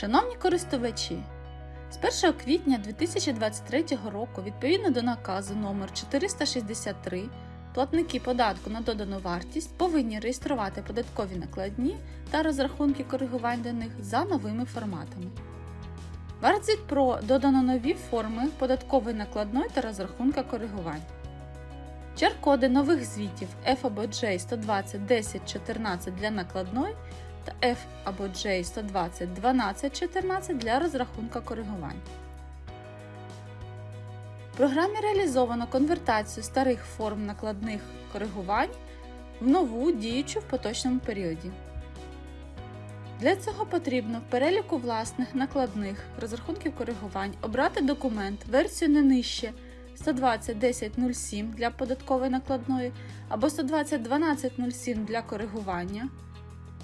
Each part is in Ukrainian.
Шановні користувачі, з 1 квітня 2023 року, відповідно до наказу номер 463, платники податку на додану вартість повинні реєструвати податкові накладні та розрахунки коригувань до них за новими форматами. Вартзвіт про додано нові форми податкової накладної та розрахунка коригувань. Чар-коди нових звітів F або J 120 10 14 для накладної та F або J 120 12 14 для розрахунка коригувань. В програмі реалізовано конвертацію старих форм накладних коригувань в нову діючу в поточному періоді. Для цього потрібно в переліку власних накладних розрахунків коригувань обрати документ версію не нижче 120 1007 для податкової накладної або 120 1207 для коригування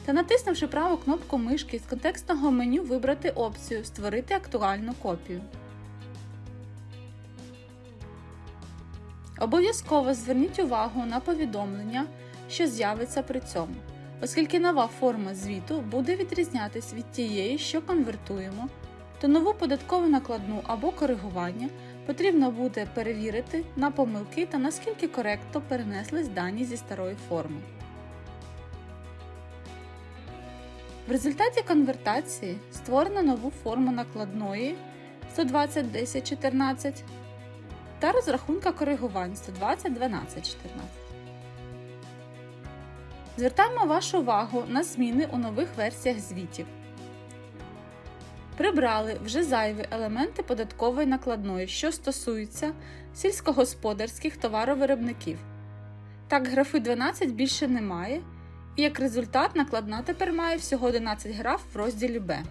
та натиснувши праву кнопку мишки з контекстного меню вибрати опцію Створити актуальну копію. Обов'язково зверніть увагу на повідомлення, що з'явиться при цьому, оскільки нова форма звіту буде відрізнятись від тієї, що конвертуємо, то нову податкову накладну або коригування потрібно буде перевірити на помилки та наскільки коректно перенеслись дані зі старої форми. В результаті конвертації створено нову форму накладної 120 10 14 та розрахунка коригувань 120 12 14. Звертаємо вашу увагу на зміни у нових версіях звітів. Прибрали вже зайві елементи податкової накладної, що стосуються сільськогосподарських товаровиробників. Так, графи 12 більше немає, як результат накладна тепер має всього 11 граф в розділі Б.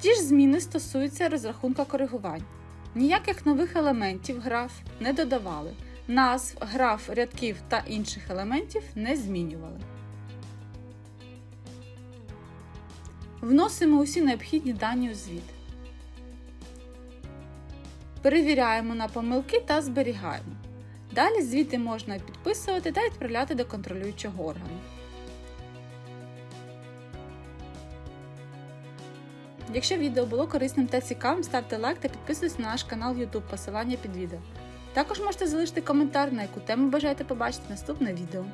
Ті ж зміни стосуються розрахунка коригувань. Ніяких нових елементів граф не додавали, назв, граф, рядків та інших елементів не змінювали. Вносимо усі необхідні дані у звіт. Перевіряємо на помилки та зберігаємо. Далі звіти можна підписувати та відправляти до контролюючого органу. Якщо відео було корисним та цікавим, ставте лайк та підписуйтесь на наш канал YouTube, посилання під відео. Також можете залишити коментар, на яку тему бажаєте побачити наступне відео.